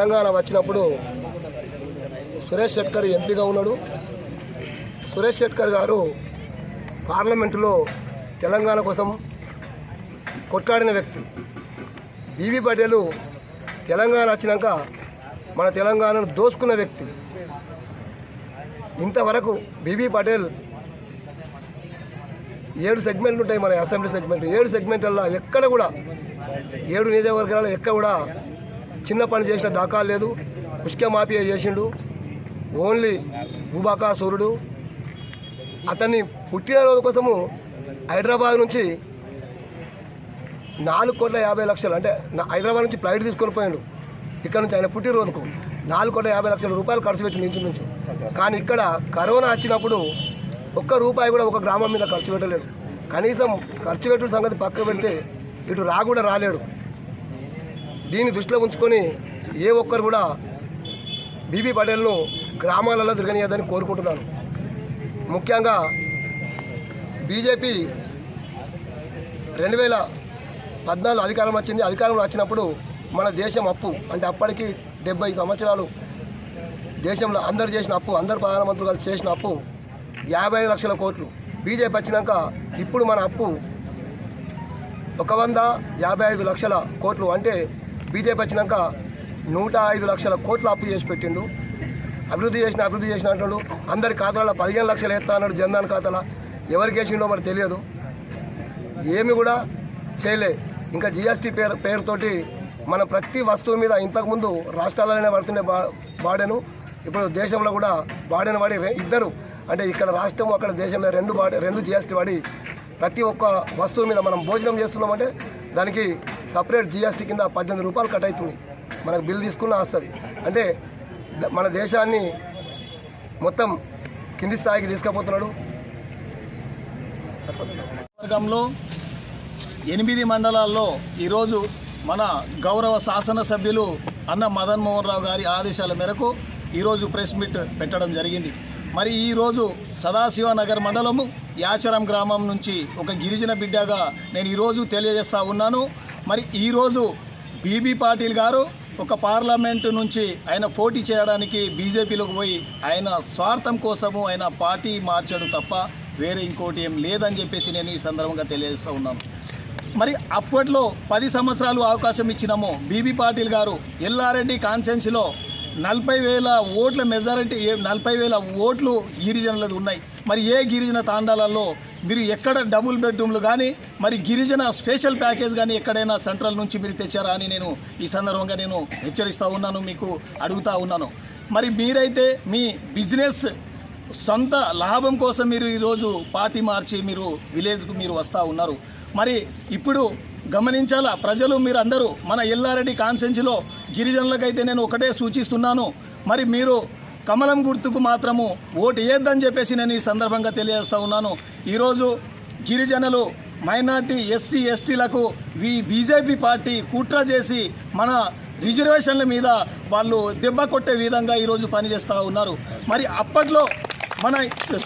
తెలంగాణ వచ్చినప్పుడు సురేష్ షెట్కర్ ఎంపీగా ఉన్నాడు. సురేష్ షెట్కర్ గారు పార్లమెంటులో తెలంగాణ కోసం కొట్లాడిన వ్యక్తి. బీవీ పటేలు తెలంగాణ వచ్చినాక మన తెలంగాణను దోసుకున్న వ్యక్తి. ఇంతవరకు బీబీ పటేల్ ఏడు సెగ్మెంట్లు ఉంటాయి మన అసెంబ్లీ సెగ్మెంట్. ఏడు సెగ్మెంట్లలో ఎక్కడ కూడా ఏడు నియోజకవర్గాలలో ఎక్కడ కూడా చిన్న పని చేసిన దాఖలు లేదు. పుష్క మాఫియా చేసిండు. ఓన్లీ భూబాకాసురుడు అతన్ని పుట్టినరోజు కోసము హైదరాబాద్ నుంచి నాలుగు కోట్ల యాభై లక్షలు అంటే హైదరాబాద్ నుంచి ఫ్లైట్ తీసుకొని పోయాడు. ఇక్కడ నుంచి ఆయన పుట్టినరోజుకు నాలుగు కోట్ల యాభై లక్షల రూపాయలు ఖర్చు పెట్టింది ఇంచు నుంచి. కానీ ఇక్కడ కరోనా వచ్చినప్పుడు ఒక్క రూపాయి కూడా ఒక గ్రామం మీద ఖర్చు పెట్టలేడు కనీసం ఖర్చు పెట్టిన సంగతి పక్క పెడితే ఇటు రా కూడా రాలేడు. దీన్ని దృష్టిలో ఉంచుకొని ఏ ఒక్కరు కూడా బీబీ పటేల్ను గ్రామాలలో తిరగనియద్దని కోరుకుంటున్నాను. ముఖ్యంగా బీజేపీ రెండు వేల పద్నాలుగు అధికారం వచ్చింది. అధికారంలో వచ్చినప్పుడు మన దేశం అప్పు అంటే అప్పటికి డెబ్బై సంవత్సరాలు దేశంలో అందరు చేసిన అప్పు అందరు ప్రధానమంత్రులు కలిసి చేసిన అప్పు యాభై ఐదు లక్షల కోట్లు. బీజేపీ వచ్చినాక ఇప్పుడు మన అప్పు ఒక వంద యాభై ఐదు లక్షల కోట్లు. అంటే బీజేపీ వచ్చినాక నూట ఐదు లక్షల కోట్లు అప్పు చేసి పెట్టిండు. అభివృద్ధి చేసిన అభివృద్ధి చేసిన అంటున్నాడు అందరి ఖాతాలో పదిహేను లక్షలు వేస్తా అన్నాడు జన్ధన్ ఖాతాలో. ఎవరికి వేసిండో మరి తెలియదు. ఏమి కూడా చేయలే. ఇంకా జిఎస్టీ పేరు పేరుతోటి మన ప్రతి వస్తువు మీద ఇంతకుముందు రాష్ట్రాలలోనే పడుతుండే బా బాడెను. ఇప్పుడు దేశంలో కూడా బాడెను వాడి ఇద్దరు. అంటే ఇక్కడ రాష్ట్రం అక్కడ దేశంలో రెండు బాడీ రెండు జిఎస్టీ వాడి ప్రతి ఒక్క వస్తువు మీద మనం భోజనం చేస్తున్నామంటే దానికి సపరేట్ జిఎస్టీ కింద పద్దెనిమిది రూపాయలు కట్ అవుతుంది. మనకు బిల్ తీసుకున్న వస్తుంది అంటే ద- మన దేశాన్ని మొత్తం కింది స్థాయికి తీసుకుపోతున్నాడు. వర్గంలో ఎనిమిది మండలాల్లో ఈరోజు మన గౌరవ శాసనసభ్యులు అన్న మదన్ మోహన్ రావు గారి ఆదేశాల మేరకు ఈరోజు ప్రెస్ మీట్ పెట్టడం జరిగింది. మరి ఈరోజు సదాశివనగర్ మండలము యాచరం గ్రామం నుంచి ఒక గిరిజన బిడ్డగా నేను ఈరోజు తెలియజేస్తా ఉన్నాను. మరి ఈరోజు బీబీ పాటిల్ గారు ఒక పార్లమెంటు నుంచి ఆయన పోటీ చేయడానికి బీజేపీలోకి పోయి ఆయన స్వార్థం కోసము ఆయన పార్టీ మార్చాడు తప్ప వేరే ఇంకోటి ఏం లేదని చెప్పేసి నేను ఈ సందర్భంగా తెలియజేస్తూ ఉన్నాను. మరి అప్పట్లో పది సంవత్సరాలు అవకాశం ఇచ్చినాము బీబీ పాటిల్ గారు ఎల్లారెడ్డి కాన్సెన్సీలో నలభై వేల ఓట్ల మెజారిటీ నలభై వేల ఓట్లు గిరిజనులది ఉన్నాయి. మరి ఏ గిరిజన తాండాలలో మీరు ఎక్కడ డబుల్ బెడ్రూమ్లు కానీ మరి గిరిజన స్పెషల్ ప్యాకేజ్ కానీ ఎక్కడైనా సెంట్రల్ నుంచి మీరు తెచ్చారా అని నేను ఈ సందర్భంగా నేను హెచ్చరిస్తూ ఉన్నాను మీకు అడుగుతా ఉన్నాను. మరి మీరైతే మీ బిజినెస్ సొంత లాభం కోసం మీరు ఈరోజు పార్టీ మార్చి మీరు విలేజ్కు మీరు వస్తూ ఉన్నారు. మరి ఇప్పుడు గమనించాలా? ప్రజలు మీరు అందరూ మన ఎల్లారెడ్డి కాన్సెన్సీలో గిరిజనులకైతే నేను ఒకటే సూచిస్తున్నాను. మరి మీరు కమలం గుర్తుకు మాత్రము ఓటు వేద్దని చెప్పేసి నేను ఈ సందర్భంగా తెలియజేస్తూ ఉన్నాను. ఈరోజు గిరిజనులు మైనార్టీ ఎస్సీ ఎస్టీలకు ఈ బీజేపీ పార్టీ కుట్ర చేసి మన రిజర్వేషన్ల మీద వాళ్ళు దెబ్బ కొట్టే విధంగా ఈరోజు పనిచేస్తూ ఉన్నారు. మరి అప్పట్లో మన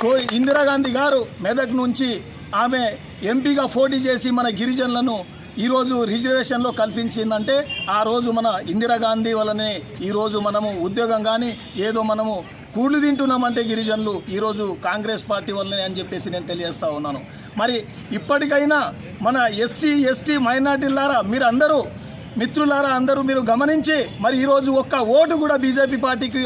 సో ఇందిరాగాంధీ గారు మెదక్ నుంచి ఆమె ఎంపీగా పోటీ చేసి మన గిరిజనులను ఈరోజు రిజర్వేషన్లో కల్పించిందంటే ఆ రోజు మన ఇందిరాగాంధీ వల్లనే ఈరోజు మనము ఉద్యోగం కానీ ఏదో మనము కూళ్ళు తింటున్నామంటే గిరిజనులు ఈరోజు కాంగ్రెస్ పార్టీ వల్లనే అని చెప్పేసి నేను తెలియజేస్తా ఉన్నాను. మరి ఇప్పటికైనా మన ఎస్సీ ఎస్టీ మైనార్టీలారా మీరు అందరూ మిత్రులారా అందరూ మీరు గమనించి మరి ఈరోజు ఒక్క ఓటు కూడా బీజేపీ పార్టీకి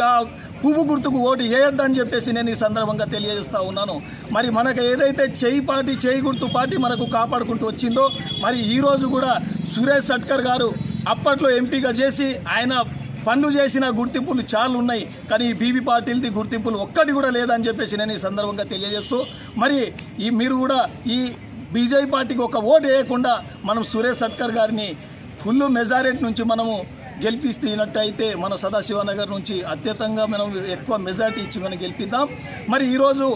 పువ్వు గుర్తుకు ఓటు వేయొద్దని చెప్పేసి నేను ఈ సందర్భంగా తెలియజేస్తా ఉన్నాను. మరి మనకు ఏదైతే చేయి పార్టీ చేయి గుర్తు పార్టీ మనకు కాపాడుకుంటూ వచ్చిందో మరి ఈరోజు కూడా సురేష్ సట్కర్ గారు అప్పట్లో ఎంపీగా చేసి ఆయన పనులు చేసిన గుర్తింపులు చాలా ఉన్నాయి. కానీ ఈ బీబీ పాటిల్ది గుర్తింపులు ఒక్కటి కూడా లేదని చెప్పేసి నేను ఈ సందర్భంగా తెలియజేస్తూ మరి ఈ మీరు కూడా ఈ బీజేపీ పార్టీకి ఒక ఓటు వేయకుండా మనం సురేష్ సట్కర్ గారిని ఫుల్ మెజారిటీ నుంచి మనము గెలిపిస్తున్నట్టయితే మన సదాశివనగర్ నుంచి అత్యతంగా మనం ఎక్కువ మెజారిటీ ఇచ్చి మనం గెలిపిద్దాం. మరి ఈరోజు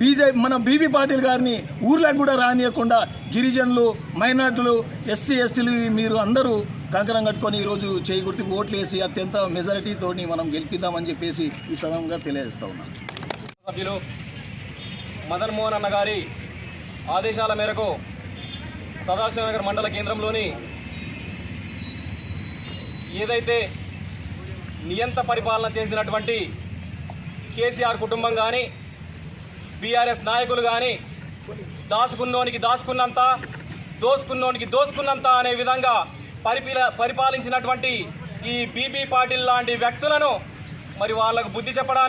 బీజేపీ మన బీబీ పాటిల్ గారిని ఊర్లకు కూడా రానియకుండా గిరిజనులు మైనార్టీలు ఎస్సీ ఎస్టీలు మీరు అందరూ కంకణం కట్టుకొని ఈరోజు చేయి గుర్తుకు ఓట్లు వేసి అత్యంత మెజారిటీతో మనం గెలిపిద్దామని చెప్పేసి ఈ సందర్భంగా తెలియజేస్తా ఉన్నాను సభ్యులు మదన్ మోహన్ అన్న గారి ఆదేశాల మేరకు సదాశివనగర్ మండల కేంద్రంలోని ఏదైతే నియంత పరిపాలన చేసినటువంటి కేసీఆర్ కుటుంబం కానీ బీఆర్ఎస్ నాయకులు కానీ దాచుకున్నోనికి దాచుకున్నంత దోసుకున్నోనికి దోచుకున్నంత అనే విధంగా పరిపిల పరిపాలించినటువంటి ఈ బీబీ పాటిల్ లాంటి వ్యక్తులను మరి వాళ్ళకు బుద్ధి చెప్పడానికి